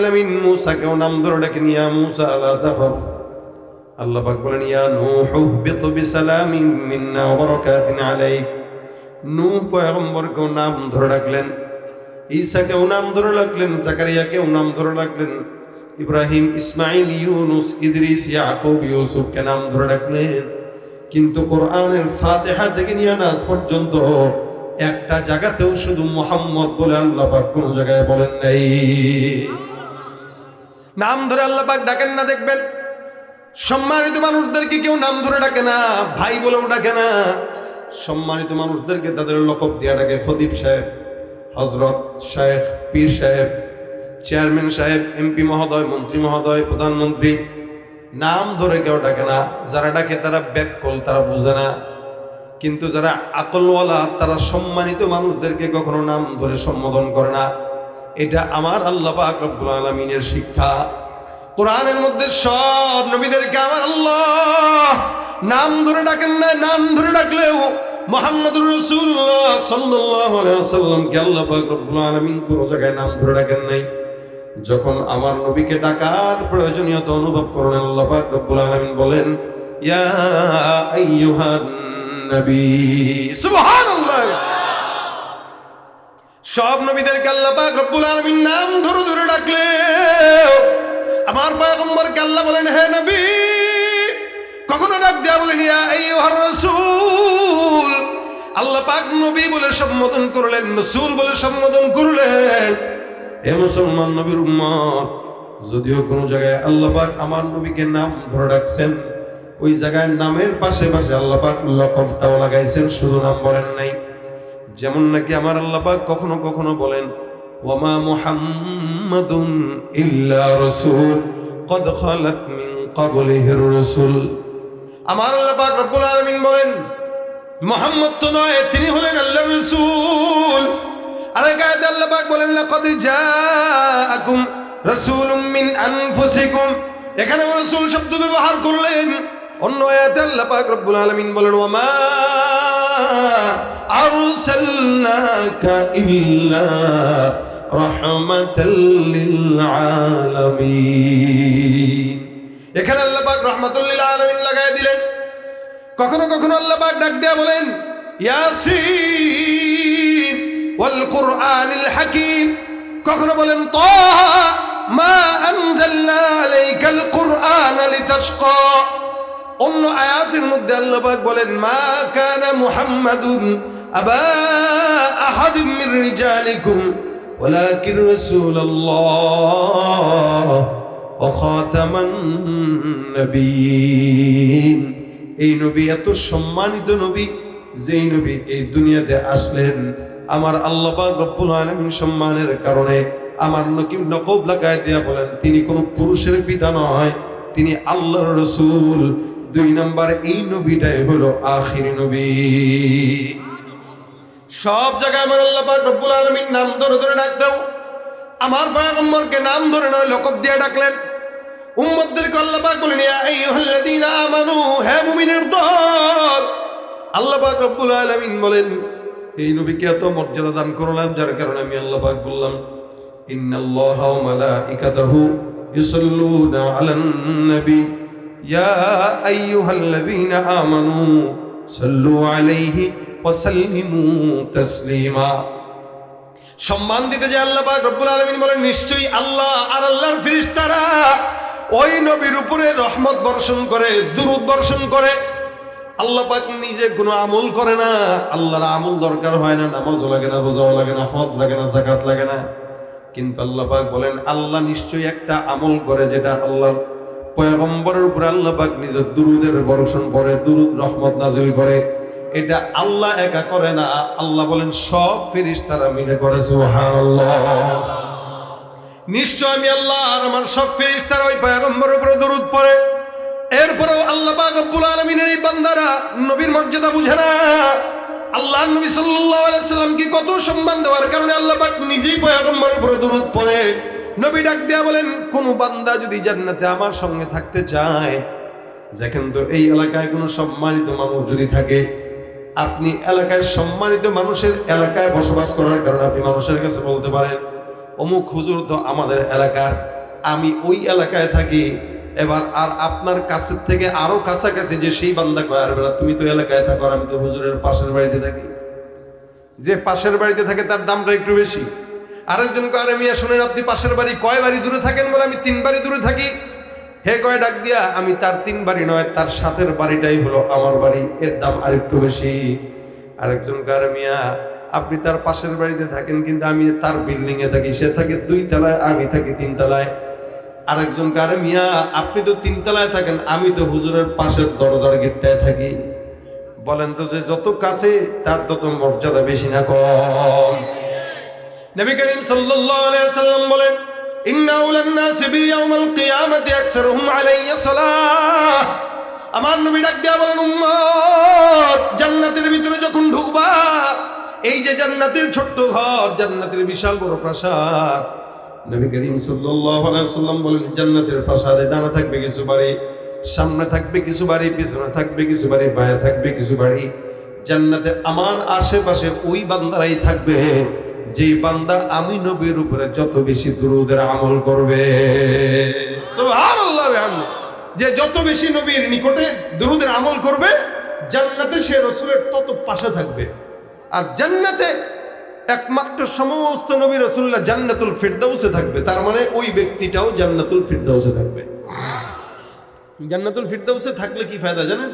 আলামিন মুসাকেও নাম ধরে ডাকে নিয়া, মুসা আলা তাখাফ। আল্লাহ পাক বলেন, ইয়া নূহ বিসালামিন মিন্না ওয়া বারাকাতিন আলাইক। নূহ নাম ধরে ডাকলেন ঈসাকেও নাম ধরে ডাকলেন নাম ধরে ডাকলেন, ইব্রাহিম ইসমাইল ইউনুস, ইদ্রিস, ইয়াকুব, ইউসুফকে নাম ধরে ডাকলেন। কিন্তু কোরআনের ফাতিহা থেকে নিয়ে নাস পর্যন্ত একটা জায়গাতেও শুধু মোহাম্মদ বলে আল্লাহ পাক কোন জায়গায় বলেন নাই। নাম ধরে আল্লাহ পাক ডাকেন না দেখবেন। সম্মানিত মানুষদেরকে কেউ নাম ধরে ডাকে না, ভাই বলেও ডাকে না। সম্মানিত মানুষদেরকে তাদের লকব দিয়ে ডাকে খতিব সাহেব হজরত সাহেব পীর সাহেব, চেয়ারম্যান সাহেব, এমপি মহোদয়, মন্ত্রী মহোদয়, প্রধানমন্ত্রী। নাম ধরে কেউ ডাকে না, যারা ডাকে তারা ব্যাককল, তারা বুঝে না। কিন্তু যারা আকলওয়ালা, তারা সম্মানিত মানুষদেরকে কখনো নাম ধরে সম্বোধন করে না। এটা আমার আল্লাহ পাক আলামিনের শিক্ষা। কোরআনের মধ্যে সব নবীদেরকে আমার আল্লাহ। নাম ধরে ডাকেন না, নাম ধরে ডাকলেও আল্লাহ জায়গায় নাম ধরে ডাকেন নাই। যখন আমার নবীকে ডাকার প্রয়োজনীয়তা অনুভব করেন, আল্লাহ বলেন, ইয়া নবী সব নবীদেরকে আল্লাহ পাক রব্বুল আলামিন নাম ধরে ধরে ডাকলে। আমার পয়গম্বরকে আল্লাহ বলেন, হে নবী, কখনো ডাক দেয়া বলেন, ইয়া আইয়ুহার রাসূল? আল্লাহ পাক নবী বলে সম্বোধন করলেন, রাসূল বলে সম্বোধন করলেন। হে মুসলমান নবীর উম্মত, যদিও কোন জায়গায় আল্লাহ পাক আমার নবীকে নাম ধরে ডাকছেন, ওই জায়গায় নামের পাশে পাশে আল্লাহ পাক লকবটাও লাগাইছেন, শুধু নাম বলেন নাই। যেমন নাকি আমার আল্লাপাক কখনো কখনো বলেন ওমা মুহাম্মাদুন ইল্লা রসুল, কদ খালাত মিন কবলিহির রসুল। আমার আল্লাপাক রব্বুল আলমিন বলেন, মোহাম্মদ তো নয়, তিনি হলেন আল্লাহ রসুল। আর গায়দে আল্লাপাক বলেন না লাকাদ জাআকুম রাসূলুম মিন আনফুসিকুম। এখানেও রাসূল শব্দ ব্যবহার করলেন। অন্য আয়াতে আল্লাহ পাক রব্বুল আলামিন বলেন ওয়া মা ইল্লা রাহমাতাল লিল আলামিন এখানে আল্লাহ পাক রাহমাতুল লিল আলামিন দিলেন। কখনো কখনো আল্লাহ পাক ডাক দেয়া বলেন, ইয়াসিন ওয়াল কুরআনিল হাকিম। কখনো বলেন, তাহা মা আনজালনা আলাইকাল কুরআন লিতাশকা। অন্য আয়াতের মধ্যে আল্লাপাক বলেন, মা কানা মুহাম্মাদুন আবা আহাদিম মির রিজালিকুম, ওয়ালাকিন রাসূলুল্লাহ ওয়া খাতামান নবীন। এই নবী এত সম্মানিত নবী, যেই নবী এই দুনিয়াতে আসলেন, আমার আল্লাপাক রব্বুল আলামিন সম্মানের কারণে আমার নকিম নকব লাগায় দিয়া বলেন, তিনি কোনো পুরুষের পিতা নয়, তিনি আল্লাহর রসুল। দুই নাম্বার, এই নবীটাই হলো আখির নবী। সব জায়গায় আমার আল্লাহ পাক রব্বুল আলামিন নাম ধরে ধরে ডাকতেও আমার পয়গম্বরকে নাম ধরে নয়, লকব দিয়ে ডাকলেন। উম্মতদেরকে আল্লাহ পাক বলেন, ইয়া আইয়ুহাল্লাযীনা আমানু, হে মুমিনের দল! আল্লাহ পাক রব্বুল আলামিন বলেন, এই নবীকে এত মর্যাদা দান করলাম যার কারণে আমি আল্লাহ পাক বললাম, ইন্নাল্লাহা ওয়া মালাইকাতাহু ইউসাল্লুনা আলান নবী ইয়া আইয়ুহাল্লাযীনা আমানু সাল্লু আলাইহি ওয়া সাল্লিমু তাসলিমা সম্মান দিতে যে আল্লাহ পাক রব্বুল আলামিন বলেন, নিশ্চয়ই আল্লাহ আর আল্লাহর ফেরেশতারা ওই নবীর উপরে রহমত বর্ষণ করে, দুরুদ বর্ষণ করে। আল্লাহ পাক নিজে কোনো আমল করে না। আল্লাহর আমল দরকার হয় না, নামাজও লাগে না, রোজাও লাগে না, হজ লাগে না জাকাত লাগে না। কিন্তু আল্লাহ পাক বলেন, আল্লাহ নিশ্চয়ই একটা আমল করে যেটা আল্লাহর পয়গম্বরের উপরে আল্লাহ পাক নিজের দুরুদের বর্ষণ করে, দুরুদ রহমত নাজিল করে। এটা আল্লাহ একা করে না, আল্লাহ বলেন, সব ফেরেশতারা মিলে করে নিশ্চয় আমি আল্লাহ আর আমার সব ফেরেশতারা ওই পয়গম্বরের উপরে দরুদ পড়ে। এরপরেও আল্লাহ পাক রব্বুল আলামিনের এই বান্দারা নবীর মর্যাদা বুঝে না। আল্লাহ নবী সাল্লাল্লাহু আলাইহি সাল্লাম কি কত সম্মান দেওয়ার কারণে আল্লাহ পাক নিজেই পয়গম্বরের উপরে দরুদ পড়ে। নবী ডাক দিয়া বলেন, কোন বান্দা যদি জান্নাতে আমার সঙ্গে থাকতে চায়, দেখেন তো এই এলাকায় কোনো সম্মানিত মানুষ যদি থাকে, আপনি এলাকায় সম্মানিত মানুষের এলাকায় বসবাস করার কারণে আপনি মানুষের কাছে বলতে পারেন, অমুক হুজুর তো আমাদের এলাকার, আমি ওই এলাকায় থাকি, এবার আর আপনার কাছের থেকে আরও কাছাকাছি যে সেই বান্দা কয়, আর তুমি তো এলাকায় থাকো আর আমি তো হুজুরের পাশের বাড়িতে থাকি। যে পাশের বাড়িতে থাকে তার দামটা একটু বেশি। আরেকজন কয়, আরে মিয়া, শোনেন, আপনি পাশের বাড়ি কয় বাড়ি দূরে থাকেন বলে আমি তিন বাড়ি দূরে থাকি? হে কয়, ডাক দিয়া, আমি তার তিন বাড়ি নয়, তার সাথের বাড়িটাই হলো আমার বাড়ি, এর দাম আরেকটু বেশি। আরেকজন কয়, আরে মিয়া, আপনি তার পাশের বাড়িতে থাকেন, কিন্তু আমি তার বিল্ডিং এ থাকি, সে থাকে দুই তলায়, আমি থাকি তিন তলায়। আরেকজন কারে মিয়া, আপনি তো তিন তলায় থাকেন, আমি তো হুজুরের পাশের দরজার গেটটায় থাকি। বলেন তো যে যত কাছে, তার তত মর্যাদা বেশি না কম। নবী করিম সাল্লাম বলেন আমার নবী ডাক দিয়া বলেন, উম্মত, জান্নাতের ভিতরে যখন ঢুকবা, এই যে জান্নাতের ছোট্ট ঘর, জান্নাতের বিশাল বড় প্রাসাদ। নবী করিম সাল্লাম বলেন, জান্নাতের প্রাসাদে ডানা থাকবে কিছু বাড়ি, সামনে থাকবে কিছু বাড়ি, পিছনে থাকবে কিছু বাড়ি, বায়া থাকবে কিছু বাড়ি। জান্নাতে আমার আশেপাশে ওই বান্দারাই থাকবে যে বান্দা আমি নবীর উপরে যত বেশি দুরুদের আমল করবে। যে যত বেশি নবীর নিকটে দুরুদের আমল করবে, জান্নাতে সে রসুলের তত পাশে থাকবে। আর জান্নাতে একমাত্র সমস্ত নবী রসুল্লাহ জান্নাতুল ফিরদাউসে থাকবে। তার মানে ওই ব্যক্তিটাও জান্নাতুল ফিরদাউসে থাকবে। জান্নাতুল ফিরদাউসে থাকলে কি ফায়দা জানেন?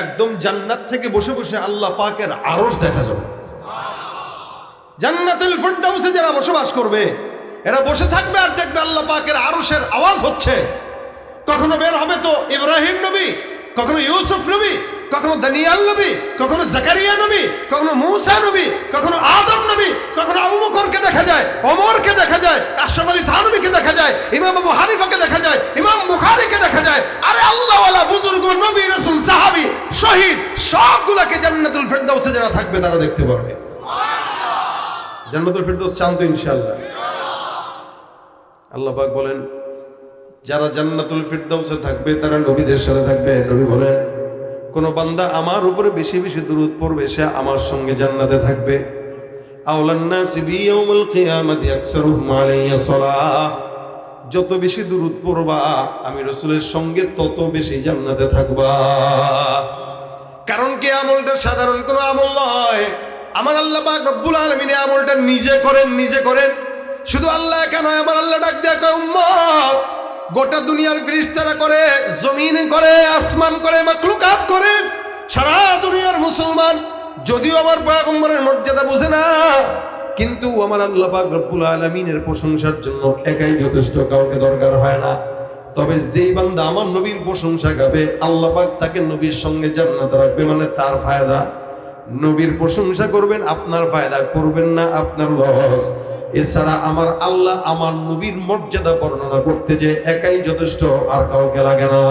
একদম জান্নাত থেকে বসে বসে আল্লাহ পাকের আরশ দেখা যাবে। জান্নাতুল ফিরদাউসে যারা বসবাস করবে, এরা বসে থাকবে আর দেখবে আল্লাহ পাকের আরশের আওয়াজ হচ্ছে। কখনো বের হবে তো ইব্রাহিম নবী, কখনো ইউসুফ নবী, কখনো দানিয়াল নবী, কখনো জাকারিয়া নবী, কখনো মূসা নবী, কখনো আদম নবী, কখনো আবু বকরকে দেখা যায়, ওমরকে দেখা যায় আশরাফ আলী থানবীকে দেখা যায়, ইমাম আবু হানিফাকে দেখা যায়, ইমাম বুখারীকে দেখা যায়। আরে আল্লাহওয়ালা বুজুর্গ, নবী, রাসূল, সাহাবী, শহীদ, সবগুলাকে জান্নাতুল ফিরদাউসে যারা থাকবে তারা দেখতে পারবে। জান্নাতুল ফিরদাউস চান তো ইনশাআল্লাহ। আল্লাহ পাক বলেন, যারা জান্নাতুল ফিরদাউসে থাকবে, তারা নবীদের সাথে থাকবে। নবী বলেন, কোন বান্দা আমার উপরে বেশি বেশি দূরত পড়বে, সে আমার সঙ্গে জান্নাতে থাকবে। যত বেশি দূরত পড়বা, আমি রসুলের সঙ্গে তত বেশি জান্নাতে থাকবা। কারণ কি আমলটা সাধারণ কোনো আমল নয়? আমার আল্লাহ পাক রব্বুল আলামিন আমলটা নিজে করেন নিজে করেন। শুধু আল্লাহ কেন আমার আল্লাহ ডাক দেয়া উম্মত! গোটা দুনিয়ার ফিরিস্তারা করে, জমিন করে, আসমান করে মাকলুকাত করে, সারা দুনিয়ার মুসলমান। যদিও আমার পয়গম্বরের মর্যাদা বুঝে না, কিন্তু আমার আল্লাহ পাক রব্বুল আলামিনের প্রশংসার জন্য একাই যথেষ্ট, কাউকে দরকার হয় না। তবে যেই বান্দা আমার নবীর প্রশংসা গাবে, আল্লাহ পাক তাকে নবীর সঙ্গে জান্নাত রাখবে মানে তার ফায়দা। নবীর প্রশংসা করবেন, আপনার ফায়দা করবেন না, আপনার লস। এছাড়া আমার আল্লাহ আমার নবীর মর্যাদা বর্ণনা করতে যে একাই যথেষ্ট, আর কাউকে লাগে না।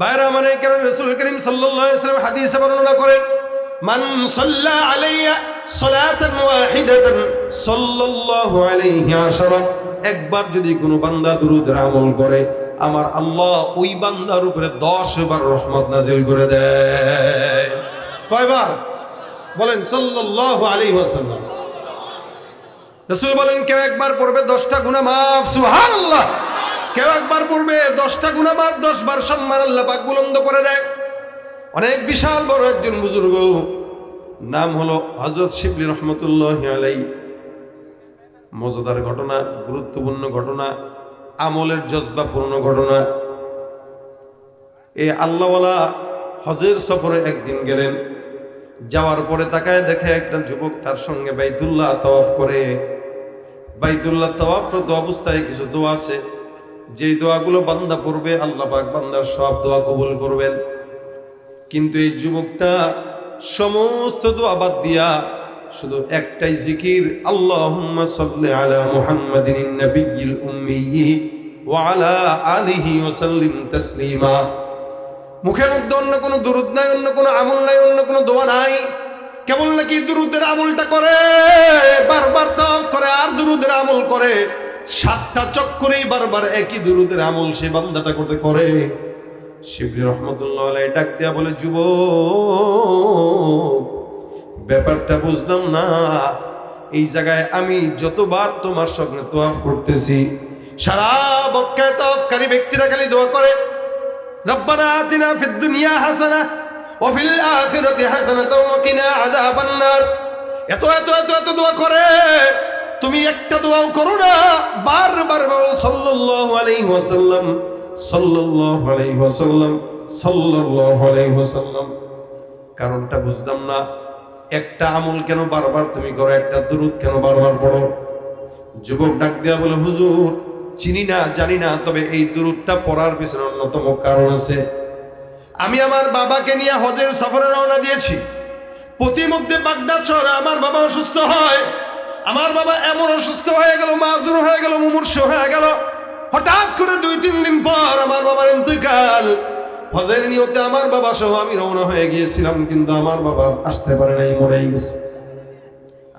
বাইরে আমার এই কারণে রসুল করিম ওয়াসাল্লাম হাদিসে বর্ণনা করেন, মান সাল্লা আলাইয়া সালাতান ওয়াহিদাতান সাল্লাল্লাহু আলাইহি আশারা। একবার যদি কোনো বান্দা দুরূদের আমল করে আমার আল্লাহ ওই বান্দার উপরে 10 বার রহমত নাজিল করে দেয়। কয়বার? বলেন, সাল্লাল্লাহু আলাইহি ওয়াসাল্লাম। বলেন, কেউ একবার পড়বে দশটা গুণা মাফ সুহান আল্লাহ কেউ একবার পড়বে দশটা গুণা মাফ, দশ বার সম্মান আল্লাহ পাক বুলন্দ করে দেয়। অনেক বিশাল বড় একজন বুজুর্গ, নাম হলো হজরত শিবলি রহমতুল্লাহ আলাই মজাদার ঘটনা, গুরুত্বপূর্ণ ঘটনা আমলের জজবাপূর্ণ ঘটনা। এই আল্লাহওয়ালা হজের সফরে একদিন গেলেন, যাওয়ার পরে তাকায় দেখে একটা যুবক তার সঙ্গে বাইদুল্লাহ তওয়াফ করে। বাইতুল্লাহ তাওয়াফরত অবস্থায় কিছু দোয়া আছে। যেই দোয়াগুলো বান্দা পড়বে, আল্লাহ পাক বান্দার সব দোয়া কবুল করবেন। কিন্তু এই যুবকটা সমস্ত দোয়া বাদ দিয়া শুধু একটাই জিকির, আল্লাহুম্মা আলা আলিহি সাল্লিম তাসলিমা। মুখের মধ্যে অন্য কোনো দুরুদ নাই, অন্য কোনো আমল নাই, অন্য কোনো দোয়া নাই। কেবল নাকি দুরুদের আমলটা করে? বারবার তফ করে, আর দুরুদের আমল করে। সাতটা চক্করেই বারবার একই দুরুদের আমল সে বান্দাটা করতে করে। শিবলি রহমতুল্লাহ ডাক দেয়া বলে যুব ব্যাপারটা বুঝলাম না। এই জায়গায় আমি যতবার তোমার সঙ্গে তোয়াফ করতেছি, সারা বক্ষায় তফকারী ব্যক্তিরা খালি দোয়া করে, রব্বানা আতিনা ফিদ দুনিয়া হাসানা ও ফিল আখিরাতি হাসানাতাও ওয়া কিনা আযাবান নার এত এত এত এত দোয়া করে, তুমি একটা দোয়াও করো না। বারবার বল, সাল্লাল্লাহু আলাইহি ওয়াসাল্লাম, সাল্লাল্লাহু আলাইহি ওয়াসাল্লাম, সাল্লাল্লাহু আলাইহি ওয়াসাল্লাম। কারণটা বুঝতাম না। একটা আমল কেন বারবার তুমি করো, একটা দুরুদ কেন বারবার পড়ো? যুবক ডাক দেওয়া বলে, হুজুর, চিনি না, জানি না, তবে এই দুরুদটা পড়ার পিছনে অন্যতম কারণ আছে। আমি আমার বাবাকে নিয়ে হজের সফরে রওনা দিয়েছি। প্রতিমধ্যে বাগদাদ শহরে আমার বাবা অসুস্থ হয়। আমার বাবা এমন অসুস্থ হয়ে গেল, মাজুর হয়ে গেল, মুমূর্ষ হয়ে গেল। হঠাৎ করে দুই তিন দিন পর আমার বাবার ইন্তকাল। হজের নিয়তে আমার বাবা সহ আমি রওনা হয়ে গিয়েছিলাম, কিন্তু আমার বাবা আসতে পারে নাই মরেই গেছে।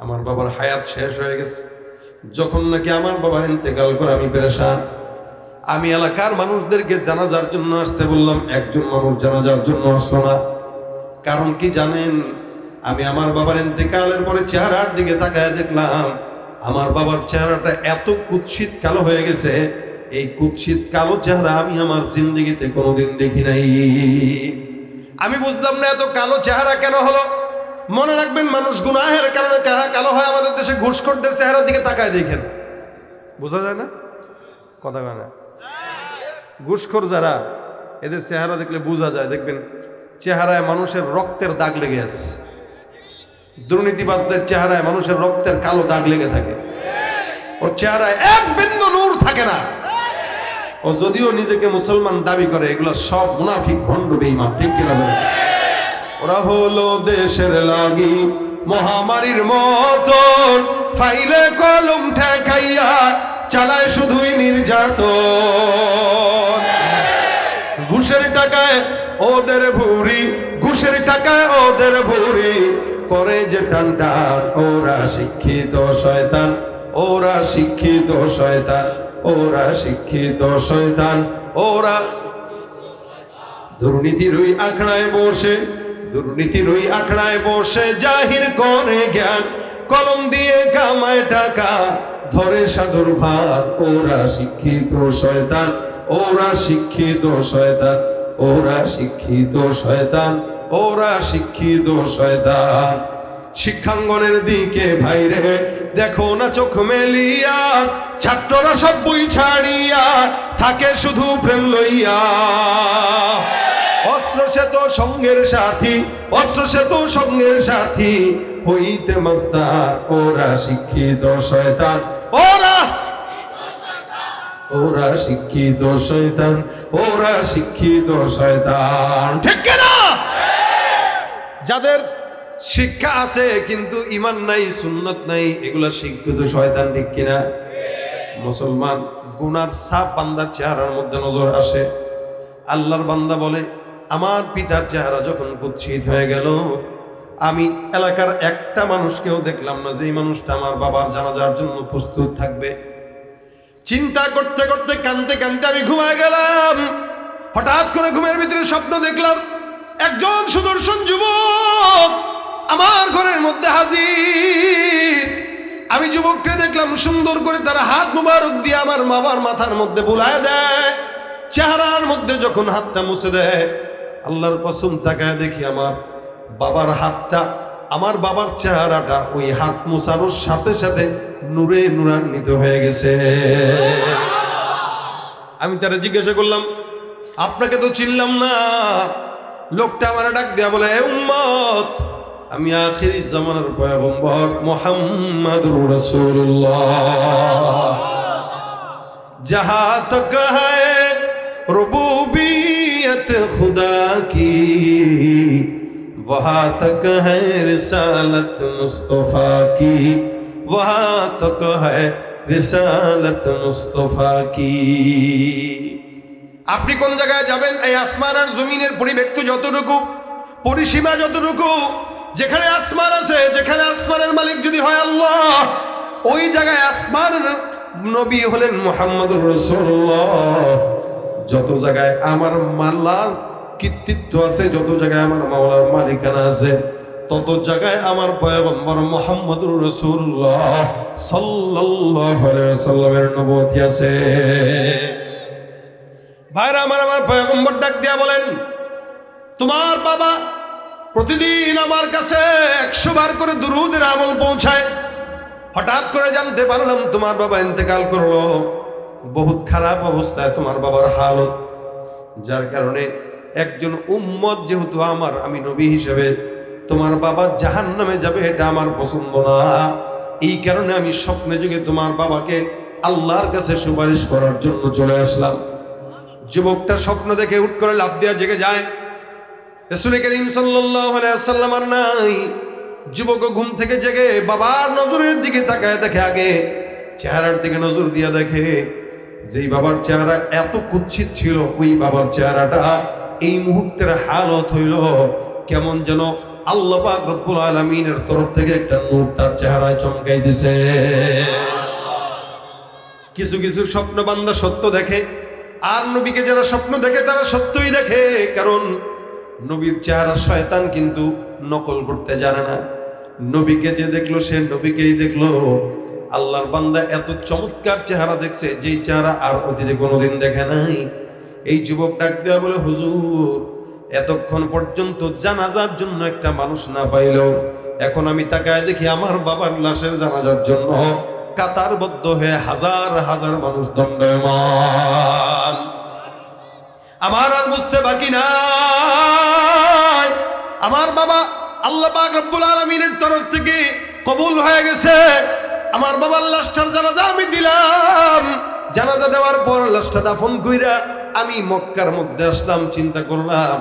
আমার বাবার হায়াত শেষ হয়ে গেছে। যখন নাকি আমার বাবার ইন্তেকাল করে আমি পেরেশান। আমি এলাকার মানুষদেরকে জানাজার জন্য আসতে বললাম, একজন মানুষ জানাজার জন্য আসলো না। কারণ কি জানেন, আমি আমার বাবার ইন্তেকালের পরে চেহারার দিকে তাকায় দেখলাম, আমার বাবার চেহারাটা এত কুৎসিত কালো হয়ে গেছে এই কুৎসিত কালো চেহারা আমি আমার জিন্দগিতে কোনোদিন দেখি নাই। আমি বুঝলাম না এত কালো চেহারা কেন হলো। মনে রাখবেন, মানুষ গুনাহের কারণে চেহারা কালো হয়, আমাদের দেশে ঘুষখোরদের চেহারার দিকে তাকায় দেখেন। বোঝা যায় না? কথা কয় না? ঘুষখোর যারা, এদের চেহারা দেখলে বোঝা যায়। দেখবেন, চেহারায় মানুষের রক্তের দাগ লেগে আছে। দুর্নীতিবাজদের চেহারায় মানুষের রক্তের কালো দাগ লেগে থাকে। ওর চেহারায় এক বিন্দু নূর থাকে না। ও যদিও নিজেকে মুসলমান দাবি করে, এগুলো সব মুনাফিক ভণ্ড বেঈমান, ঠিক কিনা বলেন? ওরা হলো দেশের লাগি মহামারীর মতন, ফাইলে কলম ঠেকাইয়া চালায় শুধুই নির্যাতন ঘুষের টাকায় ওদের ভুরি ঘুষের টাকায় ওদের ভুরি করে যে টানটা ওরা শিক্ষিত শয়তান, ওরা শিক্ষিত শয়তান ওরা শিক্ষিত শয়তান, ওরা দুর্নীতির ওই আখড়ায় বসে দুর্নীতির ওই আখড়ায় বসে, জাহির করে জ্ঞান, কলম দিয়ে কামায় টাকা, ধরে সাধুর ভাত ওরা শিক্ষিত শয়তান, ওরা শিক্ষিত শয়তান, ওরা শিক্ষিত শয়তান, ওরা শিক্ষিত শয়তান। শিক্ষাঙ্গনের দিকে ভাইরে দেখো না চোখ মেলিয়া, ছাত্ররা সব বই ছাড়িয়া থাকে শুধু প্রেম লইয়া। অস্ত্র সে তো সঙ্গের সাথী, অস্ত্র সে তো সঙ্গের সাথী, হইতে মাস্তার, ওরা শিক্ষিত শয়তান। ওরা! ওরা শিক্ষিত শয়তান, ওরা শিক্ষিত শয়তান। ঠিক না যাদের শিক্ষা আছে, কিন্তু ইমান নাই, সুন্নত নাই, এগুলা শিক্ষিত শয়তান ঠিক কিনা? মুসলমান, গুনার সাপ বান্দার চেহারার মধ্যে নজর আসে। আল্লাহর বান্দা বলে, আমার পিতার চেহারা যখন কুৎসিত হয়ে গেল, আমি এলাকার একটা মানুষকেও দেখলাম না যে মানুষটা আমার বাবার জানাজার জন্য প্রস্তুত থাকবে। চিন্তা করতে করতে কানতে কানতে আমি ঘুমায় গেলাম। হঠাৎ করে ঘুমের ভিতরে স্বপ্ন দেখলাম, একজন সুদর্শন যুবক আমার ঘরের মধ্যে হাজির। আমি যুবককে দেখলাম সুন্দর করে তারা হাত মুবারক দিয়ে আমার বাবার মাথার মধ্যে বুলায় দেয়। চেহারার মধ্যে যখন হাতটা মুছে দেয়, আল্লাহর কসম তাকায় দেখি আমার বাবার হাতটা, আমার বাবার চেহারাটা ওই হাত মুছানোর সাথে সাথে নূরে নূরান্বিত হয়ে গেছে। আমি তারা জিজ্ঞাসা করলাম, আপনাকে তো চিনলাম না। লোকটা আমার ডাক দেয়া বলে, "এ উম্মত আমি আখেরি জামানার পয়গম্বর মোহাম্মদুর রাসূলুল্লাহ। যাহা তক হ্যায় রুবুবিয়ত খুদা কি وہاں تک ہے رسالت مصطفیٰ کی وہاں تک ہے رسالت মুস্তফা কি। আপনি কোন জায়গায় যাবেন? এই আসমান আর জমিনের পরিব্যক্ত যতটুকু, পরিসীমা যতটুকু যেখানে আসমান আছে, যেখানে আসমানের মালিক যদি হয় আল্লাহ, ওই জায়গায় আসমানের নবী হলেন মোহাম্মদুর রসুল্লাহ যত জায়গায় আমার মাল্লার কৃতিত্ব আছে, যত জায়গায় আমার মাওলার মালিকানা আছে, তত জায়গায় আমার পয়গম্বর মোহাম্মদুর রসুল্লাহ সাল্লামের নবুয়তি আছে। ভাইরা, আমার আমার পয়গম্বর ডাক দিয়া বলেন, তোমার বাবা প্রতিদিন আমার কাছে একশো বার করে দুরুদের আমল পৌঁছায়। হঠাৎ করে জানতে পারলাম তোমার বাবা ইন্তেকাল করল। বহুত খারাপ অবস্থায় তোমার বাবার হালত। যার কারণে একজন উম্মত যেহেতু আমার, আমি নবী হিসেবে, তোমার বাবা জাহান নামে যাবে এটা আমার পছন্দ না। এই কারণে আমি স্বপ্নে যুগে তোমার বাবাকে আল্লাহর কাছে সুপারিশ করার জন্য চলে আসলাম। যুবকটা স্বপ্ন দেখে উঠ করে লাভ দিয়া জেগে যায়। রসুল করিম ওয়াসাল্লাম আর নাই। যুবক ঘুম থেকে জেগে বাবার নজরের দিকে তাকায় দেখে আগে, চেহারার দিকে নজর দিয়া দেখে, যেই বাবার চেহারা এত কুৎসিত ছিল, ওই বাবার চেহারাটা এই মুহূর্তের হালত হইল, কেমন যেন আল্লাহ পাক রব্বুল আলামিনের তরফ থেকে একটা নূর তার চেহারায় চমকাই দিছে। কিছু কিছু স্বপ্ন বান্দা সত্য দেখে, আর নবীকে যারা স্বপ্ন দেখে তারা সত্যই দেখে, কারণ নবীর চেহারা শয়তান কিন্তু নকল করতে জানে না। নবীকে যে দেখল, সে নবীকেই দেখল। আল্লাহর বান্দা এত চমৎকার চেহারা দেখছে, যেই চেহারা আর অতীতে কোনোদিন দেখে নাই। এই যুবক ডাক দেওয়া বলে, হুজুর, এতক্ষণ পর্যন্ত জানাজার জন্য একটা মানুষ না পাইলো। এখন আমি তাকায় দেখি আমার বাবার লাশের জানাজার জন্য কাতারবদ্ধ হয়ে হাজার হাজার মানুষ দণ্ডায়মান। আমার আর বুঝতে বাকি নাই। আমার বাবা আল্লাহ পাক রব্বুল আলামিনের তরফ থেকে কবুল হয়ে গেছে। আমার বাবার লাশটার জানাজা আমি দিলাম। জানাজা দেওয়ার পর লাশটা দাফন কইরা আমি মক্কার মধ্যে আসলাম, চিন্তা করলাম,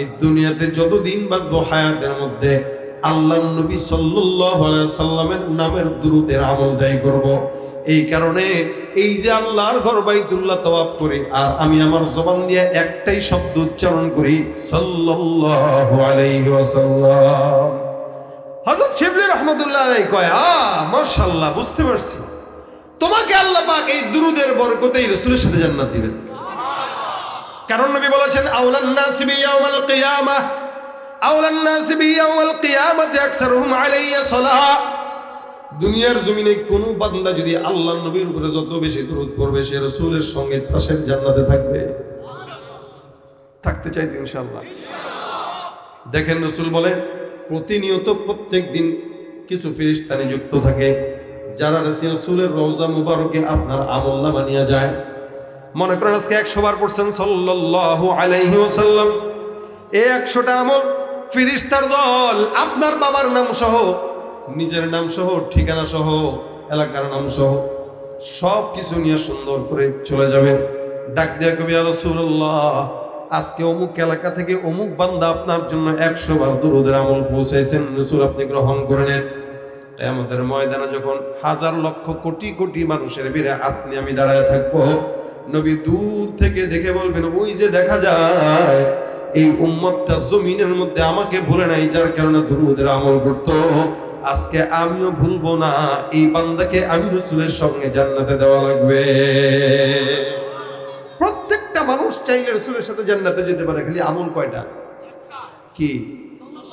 এই দুনিয়াতে যতদিন বাঁচবো হায়াতের মধ্যে আল্লাহ নবী আলাইহি সাল্লামের নামের দুরুদের আমলটাই করব। এই কারণে এই যে আল্লাহর ঘর বাইতুল্লাহ তওয়াফ করি, আর আমি আমার জবান দিয়ে একটাই শব্দ উচ্চারণ করি, সাল্লাল্লাহু আলাইহি ওয়াসাল্লাম। হযরত শিবলি রহমাতুল্লাহ আলাইহি কয়, আ, মাশাআল্লাহ, বুঝতে পারছি। তোমাকে আল্লাহ পাক এই দুরুদের বরকতেই রাসূলের সাথে জান্নাত দিবেন। কারণ নবী বলেছেন আউলান নাসি বিয়াউমাল কিয়ামাহ নাসি বিয়াউমাল কিয়ামাতি আকসারুহুম আলাইয়া সালাহ। দুনিয়ার জমিনে কোন বান্দা যদি আল্লাহ নবীর উপরে যত বেশি দরুদ পড়বে, সে রাসূলের সঙ্গে পাশের জান্নাতে থাকবে। থাকতে চাইতে ইনশাআল্লাহ। দেখেন রসুল বলে প্রতিনিয়ত প্রত্যেক দিন কিছু ফিরিস্তা নিযুক্ত থাকে, যারা রসুলের রওজা মুবারকে আপনার আমল্লা বানিয়ে যায়। মনে করেন আজকে একশো বার পড়ছেন, সাল্লাল্লাহু আলাইহি ওয়াসাল্লাম। এই একশোটা আমল ফিরিস্তার দল, আপনার বাবার নাম সহ নিজের নাম সহ, ঠিকানা সহ, এলাকার নাম সহ সব কিছু নিয়ে সুন্দর করে চলে যাবে। ডাক দিয়া কবি রসুল্লাহ আজকে অমুক এলাকা থেকে অমুক বান্দা আপনার জন্য একশো বার দুরুদের আমল পৌঁছাইছেন, রসুল আপনি গ্রহণ করে নেন। আমাদের ময়দানে যখন হাজার লক্ষ কোটি কোটি মানুষের ভিড়ে আপনি, আমি দাঁড়ায় থাকব, নবী দূর থেকে দেখে বলবেন, ওই যে দেখা যায়, এই উম্মতটা জমিনের মধ্যে আমাকে ভুলে নাই, যার কারণে দুরুদের আমল করতো। আজকে আমিও ভুলবো না, এই বান্দাকে আমি রসুলের সঙ্গে জান্নাতে দেওয়া লাগবে। প্রত্যেকটা মানুষ চাইলে রসুলের সাথে জান্নাতে যেতে পারে, খালি আমল কয়টা? কি?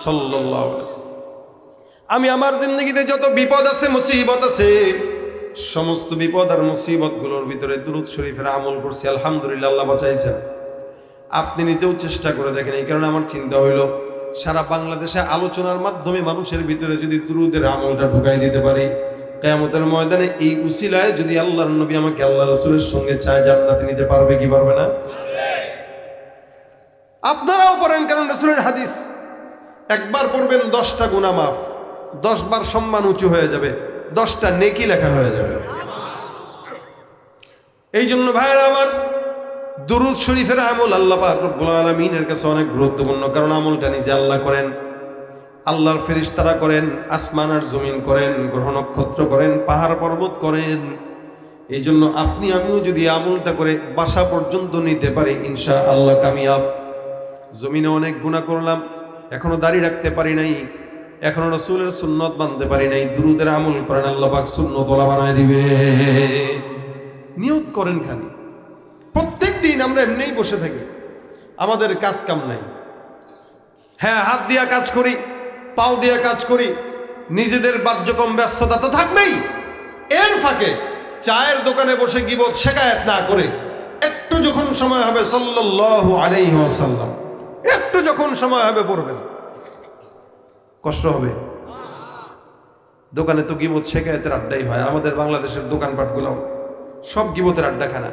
সাল্লাল্লাহু আলাইহি আমি আমার জিন্দগিতে যত বিপদ আছে, মুসিবত আছে, সমস্ত বিপদ আর মুসিবতগুলোর ভিতরে দুরুদ শরীফের আমল করছি, আলহামদুলিল্লাহ, আল্লাহ বাঁচাইছেন। আপনি নিজেও চেষ্টা করে দেখেন, এই কারণে আমার চিন্তা হইল সারা বাংলাদেশে আলোচনার মাধ্যমে মানুষের ভিতরে যদি দুরুদের আমলটা ঢুকাই দিতে পারি, কেয়ামতের ময়দানে এই উসিলায় যদি আল্লাহর নবী আমাকে আল্লাহ রসুলের সঙ্গে চায় জান্নাতে নিতে পারবে কি পারবে না? আপনারাও পড়েন কারণ রসুলের হাদিস, একবার পড়বেন দশটা গুণা মাফ দশ বার সম্মান উঁচু হয়ে যাবে, দশটা নেকি লেখা হয়ে যাবে। এই জন্য ভাইয়েরা আমার দুরুদ শরীফের আমল আল্লাহ পাক রব্বুল আলামিনের কাছে অনেক গুরুত্বপূর্ণ, কারণ আমলটা নিজে আল্লাহ করেন। আল্লাহর ফেরেশতারা করেন, আসমান আর জমিন করেন, গ্রহ নক্ষত্র করেন, পাহাড় পর্বত করেন। এই জন্য আপনি, আমিও যদি আমলটা করে বাসা পর্যন্ত নিতে পারি ইনশা আল্লাহ কামিয়াব। জমিনে অনেক গুণা করলাম, এখনও দাড়ি রাখতে পারি নাই, এখনও রসুলের সুন্নত বানতে পারি নাই, দুরুদের আমল করেন, আল্লাহ পাক ওলা বানায় দিবে নিয়ত করেন খালি। প্রত্যেক দিন আমরা এমনিই বসে থাকি। আমাদের কাজ কাম নাই। হ্যাঁ হাত দিয়া কাজ করি, পাও দিয়ে কাজ করি, নিজেদের বাহ্যকম ব্যস্ততা তো থাকবেই। এর ফাঁকে চায়ের দোকানে বসে গিবত শেখায়ত না করে একটু যখন সময় হবে সাল্লাল্লাহু আলাইহি ওয়াসাল্লাম, একটু যখন সময় হবে পড়বেন। কষ্ট হবে। দোকানে তো গিবত শেখায়তের আড্ডাই হয় আমাদের বাংলাদেশের দোকানপাটগুলো সব গিবতের আড্ডাখানা।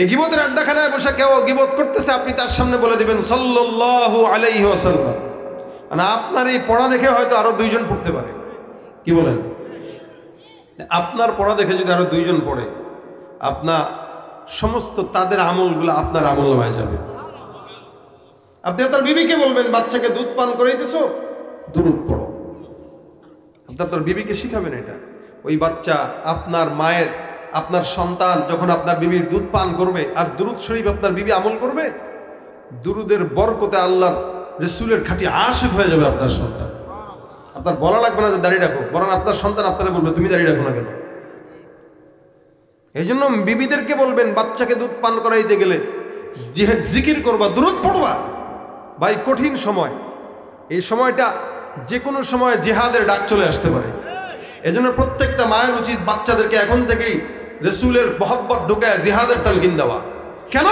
এই গিবতের আড্ডাখানায় বসে কেউ গিবত করতেছে, আপনি তার সামনে বলে দিবেন, সাল্লাল্লাহু আলাইহি মানে আপনার এই পড়া দেখে হয়তো আরও দুইজন পড়তে পারে। কি বলেন? আপনার পড়া দেখে যদি আরও দুইজন পড়ে আপনার সমস্ত তাদের আমলগুলো আপনার আমল হয়ে যাবে। আপনি আপনার বিবিকে বলবেন, বাচ্চাকে দুধ পান করাইতেছো? দুধ পড়ো। আপনার তোর বিবিকে শিখাবেন এটা। ওই বাচ্চা আপনার মায়ের আপনার সন্তান যখন আপনার বিবির দুধ পান করবে আর দুরুদ শরীফ আপনার বিবি আমল করবে, দুরুদের বরকতে আল্লাহর রসুলের খাঁটি আশেক হয়ে যাবে আপনার সন্তান। আপনার বলা লাগবে না যে দাড়ি রাখো, বরং আপনার সন্তান আপনারা বলবে, তুমি দাঁড়িয়ে রাখো না কেন? এই জন্য বিবিদেরকে বলবেন, বাচ্চাকে দুধ পান করাইতে গেলে জিকির করবা দূরত পড়বা। ভাই, কঠিন সময়। এই সময়টা যে কোনো সময় জেহাদের ডাক চলে আসতে পারে। এজন্য প্রত্যেকটা মায়ের উচিত বাচ্চাদেরকে এখন থেকেই রসুলের বহব্বত ঢুকায় জিহাদের তালকিন দেওয়া। কেন?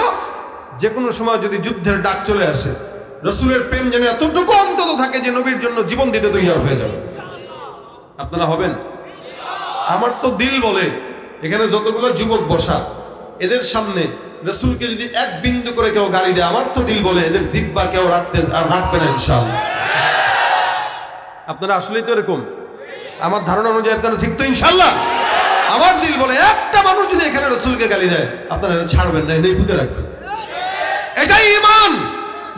যে কোনো সময় যদি যুদ্ধের ডাক চলে আসে, রসুলের প্রেম যেন এতটুকু অন্তত থাকে যে নবীর জন্য জীবন দিতে তৈরি হয়ে যাবে। আপনারা হবেন? আমার তো দিল বলে, এখানে যতগুলো যুবক বসা, এদের সামনে রসুলকে যদি এক বিন্দু করে কেউ গাড়ি দেয়, আমার তো দিল বলে, এদের জিব্বা কেউ রাখতে, আর রাখবে না ইনশাআল্লাহ। আপনারা আসলেই তো এরকম? আমার ধারণা অনুযায়ী আপনারা ঠিক তো ইনশাল্লাহ আমার দিল বলে, একটা মানুষ যদি এখানে রসুলকে গালি দেয়, আপনারা ছাড়বেন না এটাই বুঝে রাখবেন। এটাই ইমান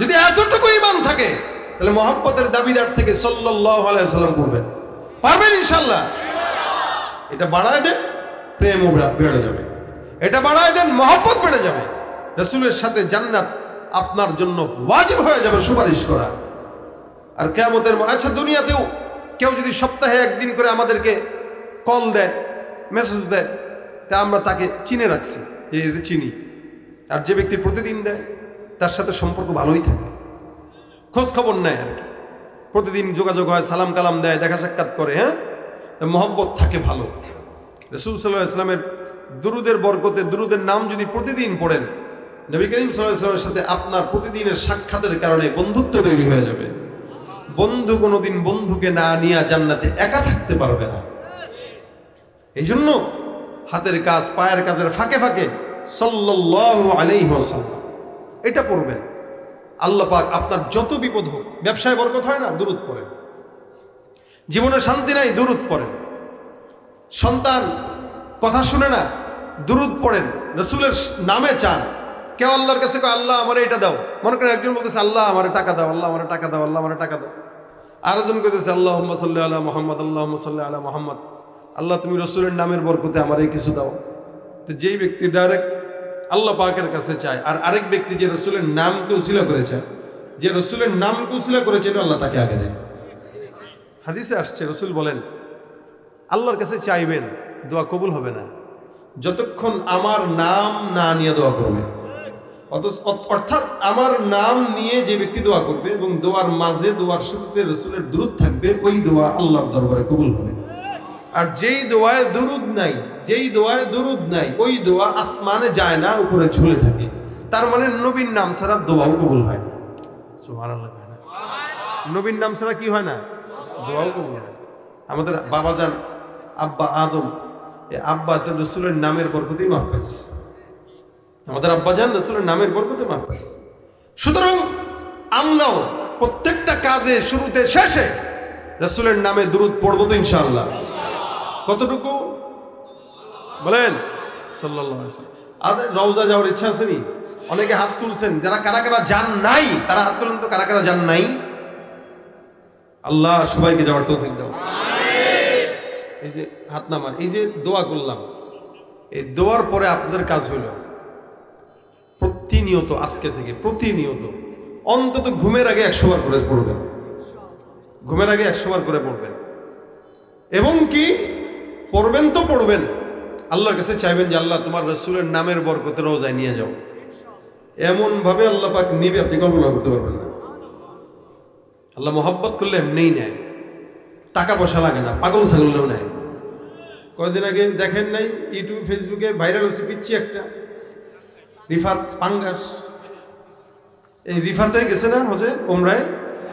যদি এতটুকু ইমান থাকে, তাহলে মোহাম্মতের দাবিদার থেকে সাল্লাহ আলাইসাল্লাম করবেন। পারবেন ইনশাল্লাহ এটা বাড়ায় দেন, প্রেম বেড়ে যাবে। এটা বাড়ায় দেন, মহব্বত বেড়ে যাবে। রসুলের সাথে জান্নাত আপনার জন্য ওয়াজিব হয়ে যাবে, সুপারিশ করা। আর কেমতের আচ্ছা দুনিয়াতেও কেউ যদি সপ্তাহে একদিন করে আমাদেরকে কল দেয় মেসেজ দেয়, তা আমরা তাকে চিনে রাখছি এটা চিনি। আর যে ব্যক্তি প্রতিদিন দেয়, তার সাথে সম্পর্ক ভালোই থাকে। খোঁজ খবর নেয় আর কি। প্রতিদিন যোগাযোগ হয়, সালাম কালাম দেয়, দেখা সাক্ষাৎ করে হ্যাঁ? মহব্বত থাকে ভালো। রসুল সাল্লাহ ইসলামের দুরুদের বরকতে, দুরুদের নাম যদি প্রতিদিন পড়েন, নবী করিম সাল্লাহ ইসলামের সাথে আপনার প্রতিদিনের সাক্ষাতের কারণে বন্ধুত্ব তৈরি হয়ে যাবে। বন্ধু কোনোদিন বন্ধুকে না নিয়ে জান্নাতে একা থাকতে পারবে না। এই জন্য হাতের কাজ, পায়ের কাজের ফাঁকে ফাঁকে ওয়াসাল্লাম। এটা পড়বেন। আল্লাহ পাক আপনার যত বিপদ হোক, ব্যবসায় বরকত হয় না দূরত পড়েন। জীবনে শান্তি নাই দূরত পড়েন। সন্তান কথা শুনে না, দুরুদ পড়েন। রসুলের নামে চান। কেউ আল্লাহর কাছে কয়, আল্লাহ, আমার এটা দাও। মনে করেন একজন বলতেছে, আল্লাহ, আমার টাকা দাও, আল্লাহ, আমার টাকা দাও, আল্লাহ, আমার টাকা দাও। আরেকজন কইতেছে আল্লাহ সাল্লাহ আল্লাহ মোহাম্মদ আল্লাহ সাল্লাহ আল্লাহ মোহাম্মদ। আল্লাহ, তুমি রসুলের নামের বরকতে আমার এই কিছু দাও। তো যেই ব্যক্তি ডাইরেক্ট আল্লাহ পাকের কাছে চায়, আর আরেক ব্যক্তি যে রসুলের নামকে উসিলা করেছে, যে রসুলের নামকে উসিলা করেছে আল্লাহ তাকে আগে দেয়। হাদিসে আসছে, রসুল বলেন, আল্লাহর কাছে চাইবেন, দোয়া কবুল হবে না। যতক্ষণ আমার নাম না নিয়ে দোয়া করবে। অর্থাৎ আমার নাম নিয়ে যে ব্যক্তি দোয়া করবে এবং দোয়ার মাঝে, দোয়ার শুরুতে রসুলের দূরত থাকবে, ওই দোয়া আল্লাহর দরবারে কবুল হবে। আর যেই দোয়ায় দুরুদ নাই যেই দোয়ায় দুরুদ নাই ওই দোয়া আসমানে যায় না উপরে ঝুলে থাকে। তার মানে নবীর নাম ছাড়া দোয়াও কবুল হয় না? নবীর নাম ছাড়া কি হয় না? দোয়াও কবুল হয়। আমাদের বাবাজান আব্বা আদম এই আব্বা তো রসুলের নামের বরকতেই মাফ পাইছে আমাদের আব্বাজান রসুলের নামের বরকতে মাফ পাইছে সুতরাং আমরাও প্রত্যেকটা কাজে শুরুতে শেষে রসুলের নামে দুরুদ পড়ব তো ইনশাআল্লাহ। কতটুকু? বলেন। আলাইহি আর রওজা যাওয়ার ইচ্ছা আছে নি? অনেকে হাত তুলছেন। যারা কারা কারা যান নাই তারা হাত তুলেন তো কারা কারা যান নাই? আল্লাহ সবাইকে যাওয়ার তৌফিক দাও। এই যে হাত নামান এই যে দোয়া করলাম এই দোয়ার পরে আপনাদের কাজ হইল প্রতিনিয়ত আজকে থেকে প্রতিনিয়ত। অন্তত ঘুমের আগে একশো বার করে পড়বেন। ঘুমের আগে একশো বার করে পড়বেন। এবং কি? পড়বেন তো পড়বেন। আল্লাহর কাছে চাইবেন যে আল্লাহ তোমার রসুলের নামের বরকতে রোজায় নিয়ে যাও। এমন ভাবে আল্লাহ পাক নিবে, আপনি কল্পনা করতে পারবেন না। আল্লাহ মোহাব্বত করলে এমনিই নেয়। টাকা পয়সা লাগে না, পাগল ছাগলেও নেয়। কয়েকদিন আগে দেখেন নাই, ইউটিউব, ফেসবুকে ভাইরাল হয়েছে পিচ্ছি একটা। রিফাত পাঙ্গাস। এই রিফাতে গেছে না হচ্ছে ওমরায়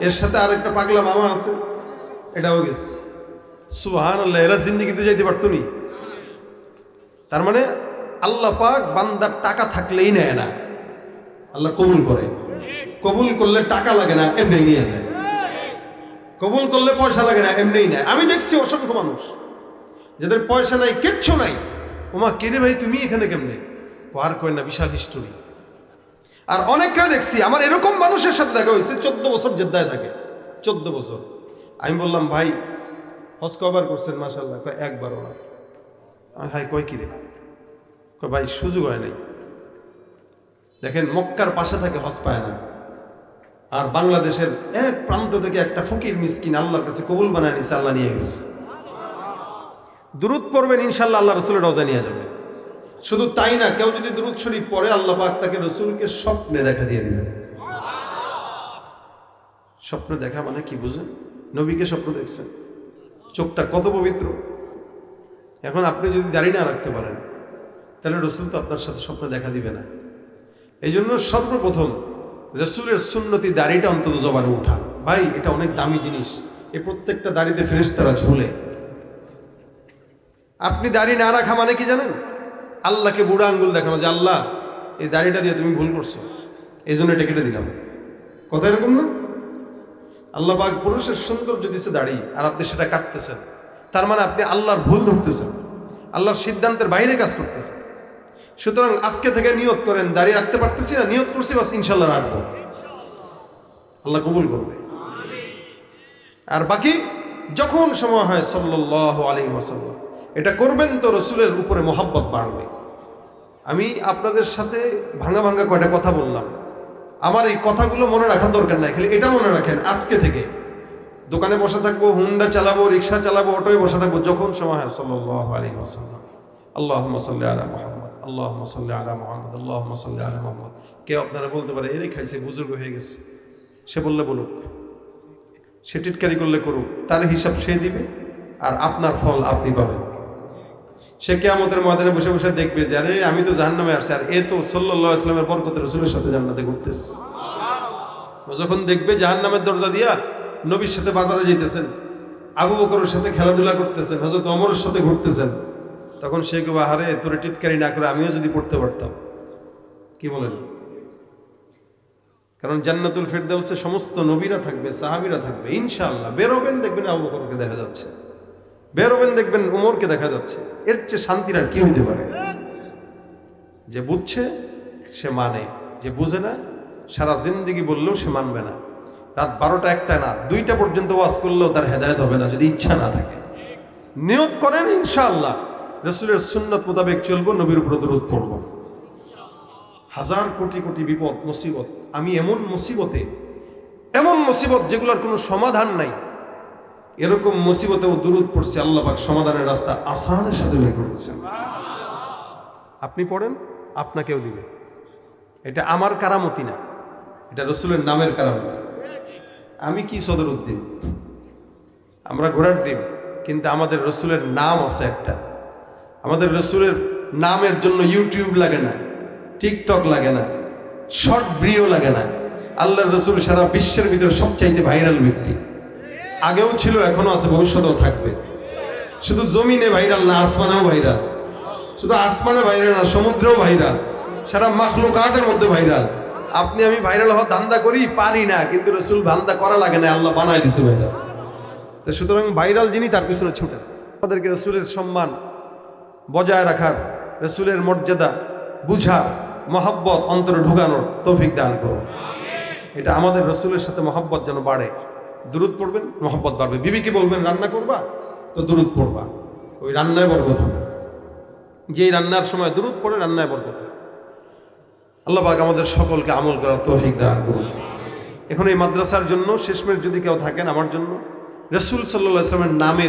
এর সাথে আরেকটা পাগলা মামা আছে, এটাও গেছে। সুহান আল্লাহ এরা জিন্দিগিতে যাইতে পারতো নি। তার মানে আল্লাহ পাক বান্দার টাকা থাকলেই নেয় না। আল্লাহ কবুল করে। কবুল করলে টাকা লাগে না, এমনি নিয়ে যায়। কবুল করলে পয়সা লাগে না, এমনিই নেয়। আমি দেখছি অসংখ্য মানুষ, যাদের পয়সা নাই, কিচ্ছু নাই। ওমা কেনে ভাই, তুমি এখানে কেমনে? আর কয় না, বিশাল হিস্টোরি আর অনেকটা দেখছি, আমার এরকম মানুষের সাথে দেখা হয়েছে, চোদ্দ বছর জেদ্দায় থাকে। চোদ্দ বছর। আমি বললাম, ভাই হজ কবার করছেন মাসাল্লাহ কয় একবারও না। আমি কয় কিরে? কয় ভাই, সুযোগ হয় নাই। দেখেন, মক্কার পাশে থাকে, হজ পায় না। আর বাংলাদেশের এক প্রান্ত থেকে একটা ফকির মিসকিন আল্লাহর কাছে কবুল বানায় নিছে, আল্লাহ নিয়ে গেছে। দূরত পড়বেন ইনশাল্লাহ আল্লাহ রসুলের রোজা নিয়ে যাবে। শুধু তাই না, কেউ যদি দুরুদ শরীফ পড়ে, আল্লাহ পাক তাকে রসুলকে স্বপ্নে দেখা দিয়ে দিবেন। স্বপ্ন দেখা মানে কি বুঝেন? নবীকে স্বপ্ন দেখছেন। চোখটা কত পবিত্র। এখন আপনি যদি দাড়ি না রাখতে পারেন, তাহলে রসুল তো আপনার সাথে স্বপ্ন দেখা দিবে না। এই জন্য সর্বপ্রথম রসুলের সুন্নতি দাড়িটা অন্তত জবানে উঠা। ভাই, এটা অনেক দামি জিনিস। এ প্রত্যেকটা দাড়িতে ফেরেস তারা ঝুলে। আপনি দাড়ি না রাখা মানে কি জানেন? আল্লাহকে বুড়া আঙ্গুল দেখানো যে, আল্লাহ, এই দাড়িটা দিয়ে তুমি ভুল করছ। এই জন্য এটা কেটে দিলাম। কথা এরকম না? আল্লাহ পাক পুরুষের সৌন্দর্য দিছে দাড়ি, আর আপনি সেটা কাটতেছেন। তার মানে আপনি আল্লাহর ভুল ধরতেছেন। আল্লাহর সিদ্ধান্তের বাইরে কাজ করতেছেন। সুতরাং আজকে থেকে নিয়ত করেন দাঁড়িয়ে রাখতে পারতেছি না, নিয়ত করছি, বাস ইনশাল্লাহ রাখব। আল্লাহ কবুল করবে। আর বাকি, যখন সময় হয় সাল্লাহ আলী ওয়াসাল্লাম, এটা করবেন তো রসুলের উপরে মহাব্বত বাড়বে। আমি আপনাদের সাথে ভাঙা ভাঙা কয়টা কথা বললাম। আমার এই কথাগুলো মনে রাখার দরকার নাই, খালি এটা মনে রাখেন, আজকে থেকে। দোকানে বসে থাকব, হুন্ডা চালাবো, রিক্সা চালাবো, অটোয় বসে থাকব, যখন সময় হয় সাল্লাহ আলী ওয়াসাল্লাম। আল্লাহ সাল্লাহ আলা মোহাম্মদ আল্লাহ সাল্লাহ আলা মোহাম্মদ আল্লাহ সাল্লাহ আলা মোহাম্মদ। কেউ আপনারা বলতে পারে, এরে খাইছে, বুজুর্গ হয়ে গেছে। সে বললে বলুক, সে টিটকারি করলে করুক, তার হিসাব সে দিবে, আর আপনার ফল আপনি পাবেন। সে কেয়ামতের ময়দানে বসে বসে দেখবে যে, আরে, আমি তো জাহান্নামে আসছি। আর এ তো সাল্লাহ ইসলামের বরকতের রসুলের সাথে জান্নাতে ঘুরতেছে। ও যখন দেখবে জাহান্নামের দরজা দিয়া নবীর সাথে বাজারে যেতেছেন আবু বকরের সাথে খেলাধুলা করতেছেন হজরত অমরের সাথে ঘুরতেছেন, তখন সে কেউ আহারে, তোরে টিটকারি না করে আমিও যদি পড়তে পারতাম। কি বলেন? কারণ জান্নাতুল ফেরদাউসে সমস্ত নবীরা থাকবে, সাহাবিরা থাকবে, ইনশাআল্লাহ। বেরোবেন দেখবেন আবু বকরকে দেখা যাচ্ছে। বেরোবেন, দেখবেন উমরকে দেখা যাচ্ছে। এর চেয়ে শান্তির আর কি হইতে পারে যে বুঝছে, সে মানে। যে বুঝে না, সারা জিন্দিগি বললেও সে মানবে না। রাত বারোটা একটা না, দুইটা পর্যন্ত ওয়াজ করলেও তার হেদায়ত হবে না, যদি ইচ্ছা না থাকে। নিয়ত করেন ইনশাআল্লাহ। রসুলের সুন্নত মোতাবেক চলবো, নবীর উপর দূরত পড়ব। হাজার কোটি কোটি বিপদ, মুসিবত। আমি এমন মুসিবতে, এমন মুসিবত যেগুলোর কোনো সমাধান নাই। এরকম মুসিবতেও দূরত পড়ছে আল্লাহ পাক সমাধানের রাস্তা আসানের সাথে বের করে দিয়েছেন আপনি পড়েন, আপনাকেও দিবে। এটা আমার কারামতি না, এটা রসুলের নামের কারামতি। আমি কি সদর উদ্দিন? আমরা ঘোড়ার ডিম, কিন্তু আমাদের রসুলের নাম আছে একটা। আমাদের রসুলের নামের জন্য ইউটিউব লাগে না, টিকটক লাগে না, শর্ট ভিডিও লাগে না। আল্লাহ রসুল সারা বিশ্বের ভিতরে সবচাইতে ভাইরাল ব্যক্তি। আগেও ছিল এখনও আছে, ভবিষ্যতেও থাকবে। শুধু জমিনে ভাইরাল না, আসমানেও ভাইরাল। শুধু আসমানে ভাইরাল না, সমুদ্রেও ভাইরাল। সারা মাখলুকাতের মধ্যে ভাইরাল। আপনি আমি ভাইরাল হওয়া ধান্দা করি, পারি না, কিন্তু রসুল ধান্দা করা লাগে না, আল্লাহ বানায় দিছে ভাইরাল। তো সুতরাং ভাইরাল যিনি তার পিছনে ছুটেন আমাদেরকে রসুলের সম্মান বজায় রাখার, রসুলের মর্যাদা বুঝা, মহাব্বত অন্তরে ঢুকানোর তৌফিক দান করুন। এটা আমাদের রসুলের সাথে মহাব্বত যেন বাড়ে। দূরত পড়বেন মোহাম্মত বাড়বে। বিবিকে বলবেন, রান্না করবা? তো দূরত পড়বা। ওই রান্নায় বরকত হবে। যেই রান্নার সময় দূরত পড়ে, রান্নায় বরকত হবে। আল্লাহ পাক আমাদের সকলকে আমল করার তৌফিক দান করুন। এখন এই মাদ্রাসার জন্য, শেষমেশ যদি কেউ থাকেন আমার জন্য, রসুল সাল্লাহ ইসলামের নামে